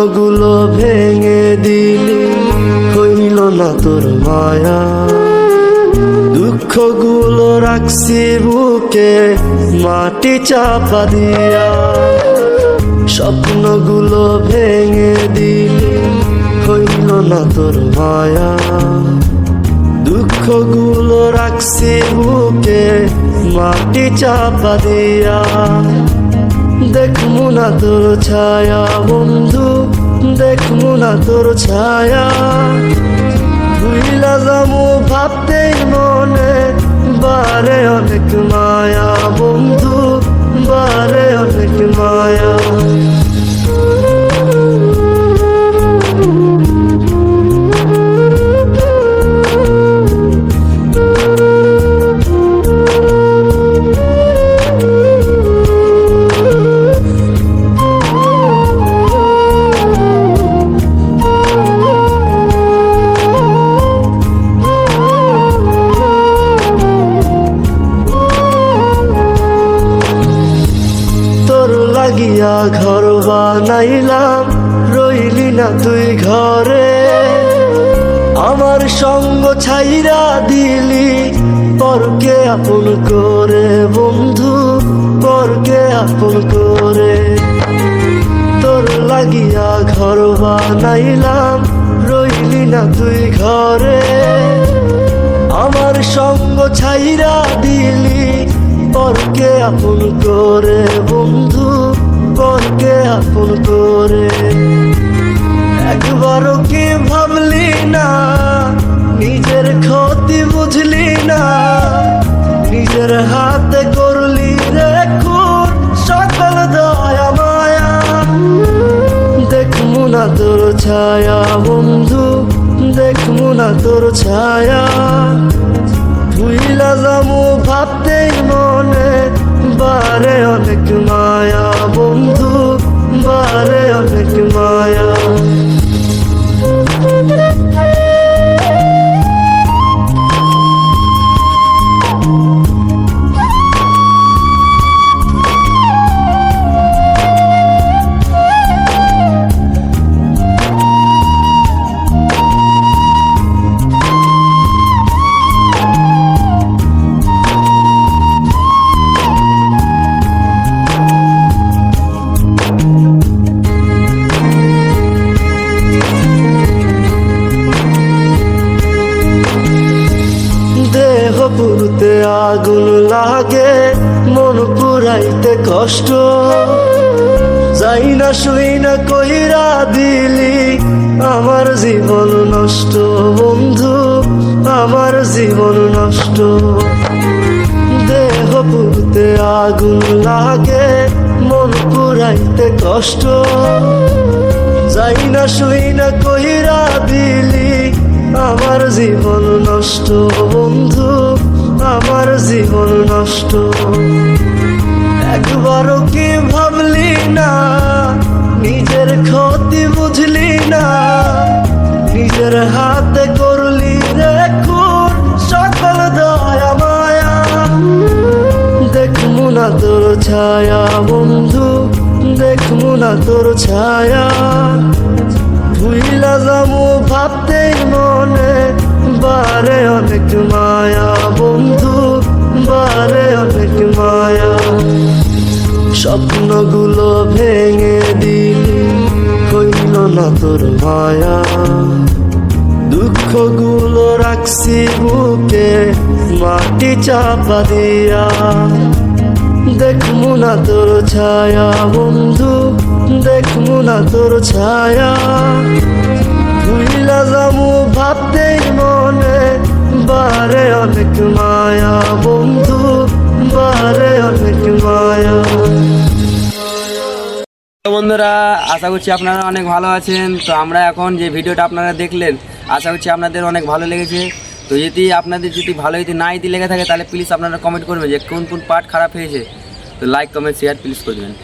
স্বপ্নগুলো ভেঙে দিলি, হইল না তোর মায়া। দুঃখগুলো রাখছি বুকে, মাটি চাপা দিয়া। স্বপ্নগুলো ভেঙে দিলি, হইল না তোর মায়া। দুঃখগুলো রাখছি বুকে, মাটি চাপা দিয়া। দেখমু না তোর ছায়া বন্ধু। দেখমু না তোর ছায়া। ভুইলা যাব ভাবতেই মনে বারে অনেক না তুই ঘরে? আমার সঙ্গ ছাইরা দিলি, পরকে আপন করে বন্ধু, পরকে আপন করে। তোর লাগিয়া ঘর বানাইলাম, রইলি না তুই ঘরে? আমার সঙ্গ ছাইরা দিলি, পরকে আপন করে বন্ধু, পরকে আপন করে। একবারও কি ভাবলি না, নিজের ক্ষতি বুঝলি না। নিজের হাতে করলি রে খুন সকল দয়া মায়া। দেখমু না তোর ছায়া, বন্ধু দেখমু না তোর ছায়া। ভুইলা যামু ভাবতেই পুরুতে আগুন লাগে, মন পুরাইতে কষ্ট। যাই না শুই না কইরা দিলি, আমার জীবন নষ্ট। বন্ধু, আমার জীবন নষ্ট। দেহ পুরুতে আগুন লাগে, মন পুরাইতে কষ্ট। যাই না শুই না কইরা দিলি, আমার জীবন নষ্ট। বন্ধু নষ্ট। একবারও কি ভাবলি না? নিজের ক্ষতি বুঝলি না? নিজের হাতে করলি রে খুন সকল দয়া মায়া। দেখমু না তোর ছায়া, বন্ধু দেখমু না তোর ছায়া। ভুইলা যামু ভাবতেই মনে, বারে অনেক মায়া। মায়া দুঃখগুলো রাখছি বুকে, মাটি চাপা দিয়া। দেখমু না তোর ছায়া, বন্ধু দেখমু না তোর ছায়া। ভুইলা যামু ভাবতেই মনে, বারে অনেক মায়া। আশা করছি আপনারা অনেক ভালো আছেন। তো আমরা এখন যে ভিডিওটা আপনারা দেখলেন, আশা করছি আপনাদের অনেক ভালো লেগেছে। তো যদি আপনাদের যদি ভালো যদি না যদি লেগে থাকে, তাহলে প্লিজ আপনারা কমেন্ট করবেন যে কোন কোন পার্ট খারাপ হয়েছে। তো লাইক কমেন্ট শেয়ার প্লিজ করে দেবেন